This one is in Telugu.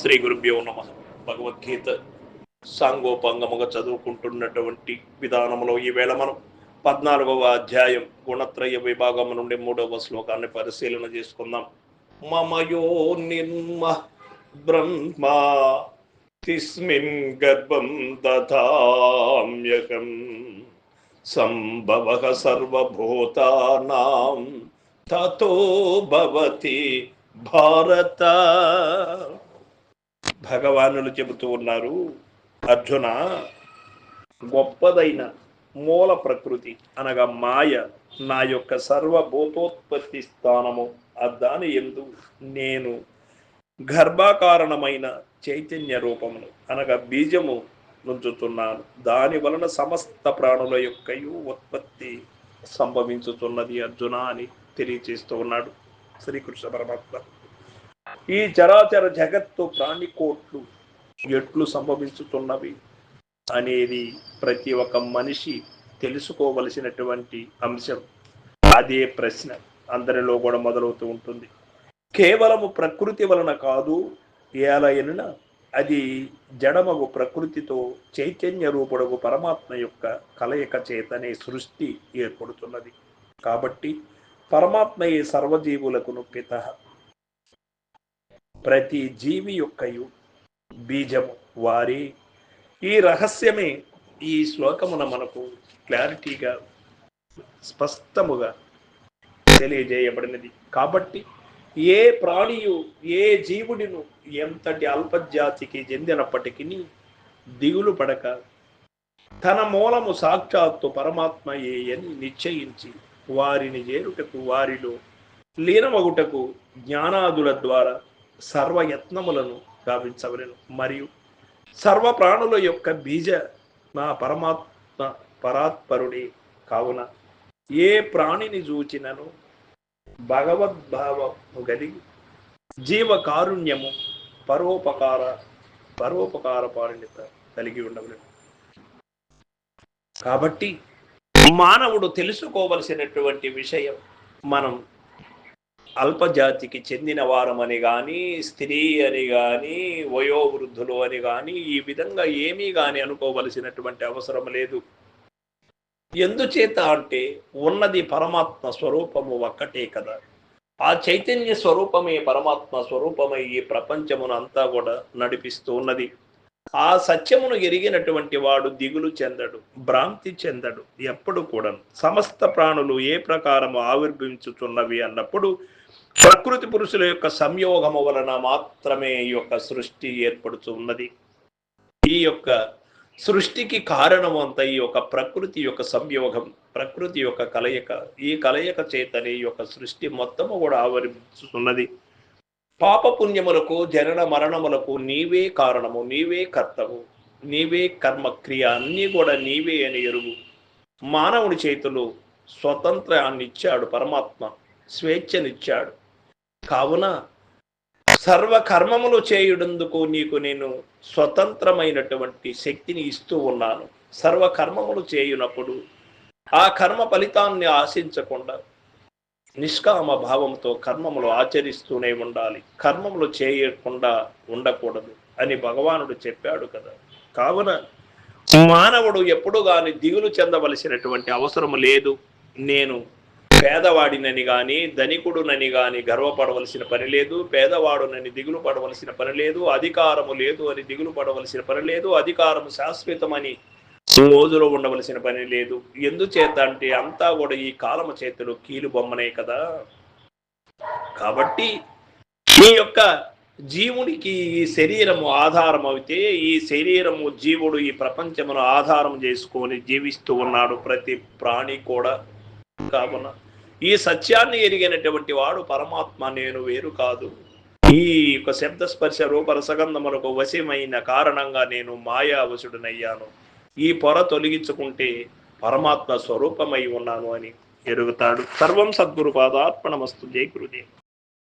శ్రీ గురుభ్యో నమ. భగవద్గీత సాంగోపాంగముగా చదువుకుంటున్నటువంటి విధానంలో ఈవేళ మనం పద్నాలుగవ అధ్యాయం గుణత్రయ విభాగం నుండి మూడవ శ్లోకాన్ని పరిశీలన చేసుకుందాం. మమయో నిర్మ బ్రహ్మా తిస్మిన్ గర్భం దధామ్యకం సంభవ సర్వభూతానాం తతో భవతి భారత భగవానులు చెబుతూ ఉన్నారు అర్జున గొప్పదైన మూల ప్రకృతి అనగా మాయ నా యొక్క సర్వభూతోత్పత్తి స్థానము. దాని ఎందు నేను గర్భాకారణమైన చైతన్య రూపమును అనగా బీజము నుంచుతున్నాను. దాని వలన సమస్త ప్రాణుల యొక్కయు ఉత్పత్తి సంభవించుతున్నది అర్జున అని తెలియచేస్తూ ఉన్నాడు శ్రీకృష్ణ పరమాత్మ. ఈ చరాచర జగత్తు ప్రాణికోట్లు ఎట్లు సంభవించుతున్నవి అనేది ప్రతి ఒక్క మనిషి తెలుసుకోవలసినటువంటి అంశం. అదే ప్రశ్న అందరిలో కూడా మొదలవుతూ ఉంటుంది. కేవలము ప్రకృతి వలన కాదు ఏలయన అది జడమగు ప్రకృతితో చైతన్య రూపుడగు పరమాత్మ యొక్క కలయిక చేతనే సృష్టి ఏర్పడుతున్నది. కాబట్టి పరమాత్మయే సర్వజీవులకును పిత. ప్రతి జీవి యొక్కయు బీజము వారి. ఈ రహస్యమే ఈ శ్లోకమున మనకు క్లారిటీగా స్పష్టముగా తెలియజేయబడినది. కాబట్టి ఏ ప్రాణియు ఏ జీవుడిను ఎంతటి అల్పజాతికి చెందినప్పటికీ దిగులు పడక తన మూలము సాక్షాత్తు పరమాత్మయే అని నిశ్చయించి వారిని చేరుటకు వారిలో లీనమగుటకు జ్ఞానాదుల ద్వారా సర్వయత్నములను గావించవలను. మరియు సర్వ ప్రాణుల యొక్క బీజ నా పరమాత్మ పరాత్పరుడే కావున ఏ ప్రాణిని చూచినను భగవద్భావము కలిగి జీవ కారుణ్యము పరోపకార పరోపకార పారిణిత కలిగి ఉండవలను. కాబట్టి మానవుడు తెలుసుకోవలసినటువంటి విషయం మనం అల్పజాతికి చెందిన వారమని కానీ స్త్రీ అని కానీ వయోవృద్ధులు అని కానీ ఈ విధంగా ఏమీ కానీ అనుకోవలసినటువంటి అవసరం లేదు. ఎందుచేత అంటే ఉన్నది పరమాత్మ స్వరూపము ఒక్కటే కదా. ఆ చైతన్య స్వరూపమే పరమాత్మ స్వరూపమై ఈ ప్రపంచమునంతా కూడా నడిపిస్తూ ఉన్నది. ఆ సత్యమును ఎరిగినటువంటి వాడు దిగులు చెందడు భ్రాంతి చెందడు ఎప్పుడు కూడా సమస్త ప్రాణులు ఏ ప్రకారము ఆవిర్భవించుతున్నవి అన్నప్పుడు ప్రకృతి పురుషుల యొక్క సంయోగము వలన మాత్రమే ఈ యొక్క సృష్టి ఏర్పడుతున్నది ఈ యొక్క సృష్టికి కారణం అంతా ఈ యొక్క ప్రకృతి యొక్క సంయోగం ప్రకృతి యొక్క కలయిక ఈ కలయిక చేతనే ఈ యొక్క సృష్టి మొత్తము కూడా ఆవరించుతున్నది పాప పుణ్యములకు జనన మరణములకు నీవే కారణము నీవే కర్తవు నీవే కర్మక్రియ అన్నీ కూడా నీవే అని ఎరుగు. మానవుని చేతులు స్వతంత్రాన్ని ఇచ్చాడు పరమాత్మ స్వేచ్ఛనిచ్చాడు. కావున సర్వ కర్మములు చేయుడందుకు నీకు నేను స్వతంత్రమైనటువంటి శక్తిని ఇస్తూ ఉన్నాను. సర్వ కర్మములు చేయునప్పుడు ఆ కర్మ ఫలితాన్ని ఆశించకుండా నిష్కామ భావంతో కర్మములు ఆచరిస్తూనే ఉండాలి. కర్మములు చేయకుండా ఉండకూడదు అని భగవానుడు చెప్పాడు కదా. కావున మానవుడు ఎప్పుడు కానీ దిగులు చెందవలసినటువంటి అవసరం లేదు. నేను పేదవాడినని కానీ ధనికుడునని కానీ గర్వపడవలసిన పని లేదు. పేదవాడునని దిగులు పడవలసిన పని లేదు. అధికారము లేదు అని దిగులు పడవలసిన పని లేదు. అధికారము శాశ్వతమని రోజులో ఉండవలసిన పని లేదు. ఎందుచేత అంటే అంతా కూడా ఈ కాలమ చేతులు కీలు బొమ్మనే కదా. కాబట్టి ఈ యొక్క జీవునికి ఈ శరీరము ఆధారం అయితే ఈ శరీరము జీవుడు ఈ ప్రపంచమును ఆధారం చేసుకొని జీవిస్తూ ఉన్నాడు ప్రతి ప్రాణి కూడా. కావున ఈ సత్యాన్ని ఎరిగినటువంటి వాడు పరమాత్మ నేను వేరు కాదు. ఈ యొక్క శబ్ద స్పర్శ రూపరసగంధములకు వశమైన కారణంగా నేను మాయావశుడనయ్యాను. ఈ పొర తొలగించుకుంటే పరమాత్మ స్వరూపమై ఉన్నాను అని ఎరుగుతాడు. సర్వం సద్గురు పాదార్పణమస్తు. జై గురుదేవ్.